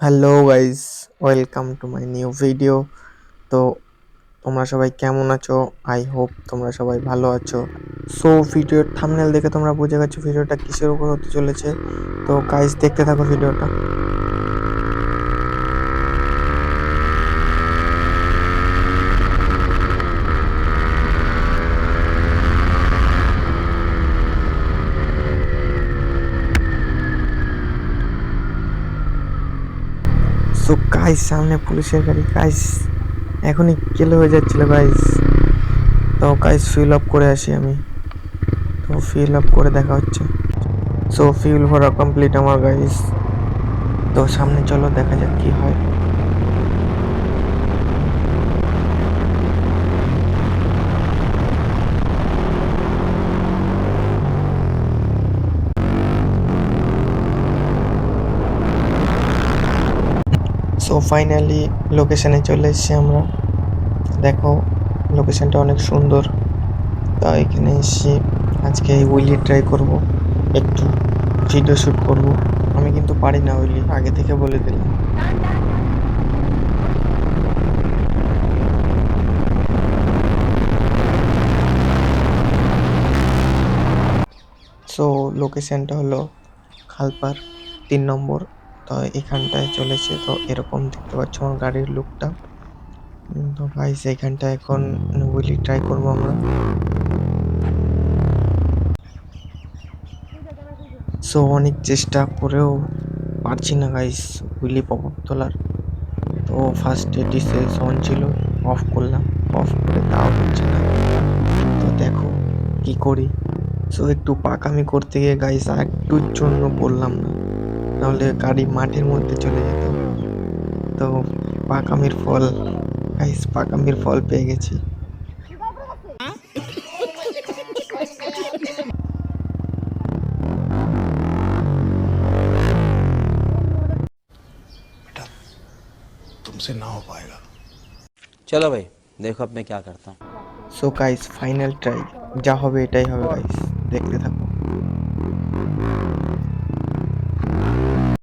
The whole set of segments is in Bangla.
Hello guys welcome to my new video তো তোমরা সবাই কেমন আছো? আই হোপ তোমরা সবাই ভালো আছো। সো ভিডিওর থামনেল দেখে তোমরা বুঝে গেছো ভিডিওটা কিসের উপর হতে চলেছে। তো গাইস দেখতে থাকো ভিডিওটা সো গাইস সামনে পুলিশের গাড়ি। গাইস এখনই কেলে হয়ে যাচ্ছিল গাইস তো গাইস ফিল আপ করে আসি আমি। তো ফিল আপ করে দেখা হচ্ছে। সো ফিল ভরা কমপ্লিট আমার গাইস তো সামনে চলো, দেখা যাক কি হয়। সো ফাইনালি লোকেশনে চলে এসেছি আমরা। দেখো লোকেশনটা অনেক সুন্দর। তা এখানে এসে আজকে উইলি ট্রাই করব। একটু ভিডিও শ্যুট করব। আমি কিন্তু পারি না উইলি আগে থেকে বলে দিলাম। সো লোকেশনটা হলো খালপার তিন নম্বর। তো এখানটায় চলেছে। তো এরকম দেখতে পাচ্ছ আমার গাড়ির লুকটা তো গাইস এখানটা এখন উইলি ট্রাই করব আমরা। সো অনেক চেষ্টা করেও পারছি না গাইস উইলি পপ তোলার। তো ফার্স্টে ডিসেস অন ছিল অফ করলাম। অফ করে তাও হচ্ছে না। তো দেখো কি করি। সো একটু পাকামি করতে গিয়ে গাইস আর একটুর জন্য বললাম না। নাহলে গাড়ি মাঠের মধ্যে চলে যেত তো পাকামির ফল গাইস পাকামির ফল পেয়ে গেছি तुमसे ना हो पाएगा चलो भाई देखो अब मैं क्या करता हूँ সো গাইস ফাইনাল ট্রাই যা হবে এটাই হবে গাইস দেখতে থাকো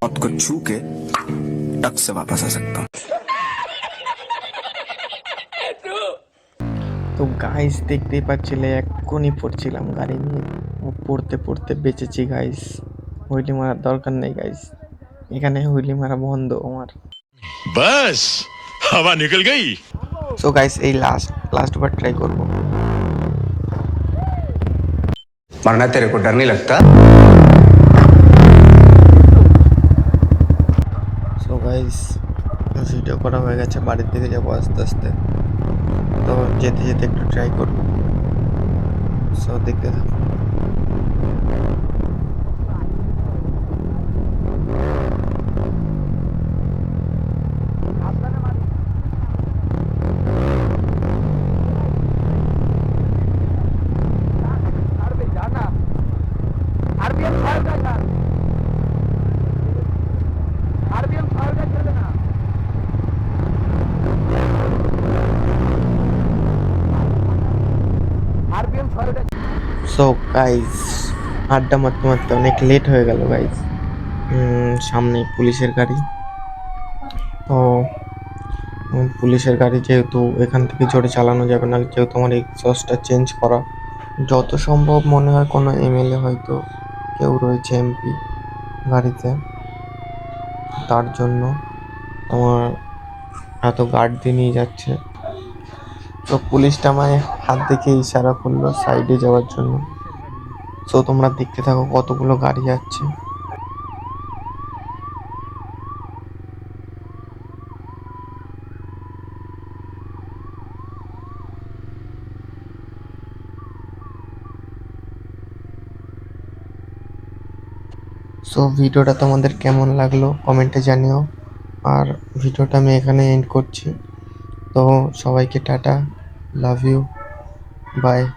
मौत को छू के टक से वापस आ सकता हूँ তো গাইস দেখতেই পাচ্ছিলে এক্ষুনি পড়ছিলাম গাড়ি নিয়ে ও পড়তে পড়তে বেঁচেছি গাইস হুইলি মারার দরকার নেই গাইস এখানে হুইলি মারা বন্ধ আমার बस हवा निकल गई সো গাইস এই লাস্ট লাস্ট বার ট্রাই করবো मरना तेरे को डर नहीं लगता গাইস ভিডিও করা হয়ে গেছে, বাড়ির দিকে যাব আস্তে আস্তে। তো যেতে যেতে একটু ট্রাই করব। সো দেখতে থাকো সো গাইস আড্ডা মারতে মারতে অনেক লেট হয়ে গেল গাইস সামনে পুলিশের গাড়ি। তো পুলিশের গাড়ি যেহেতু এখান থেকে জোরে চালানো যাবে না যেহেতু আমার এক্সস্টটা চেঞ্জ করা। যত সম্ভব মনে হয় কোনো এমএলএ হয়তো কেউ রয়েছে এমপি গাড়িতে। তার জন্য আমার এত গার্ড দিয়ে নিয়ে যাচ্ছে। তো পুলিশটা আমায় হাত দেখে ইশারা করল সাইডে যাওয়ার জন্য। সো তোমরা দেখতে থাকো কতগুলো গাড়ি যাচ্ছে। সো ভিডিওটা তোমাদের কেমন লাগল কমেন্টে জানিও। আর ভিডিওটা আমি এখানে এন্ড করছি। তো সবাইকে টাটা। love you. Bye.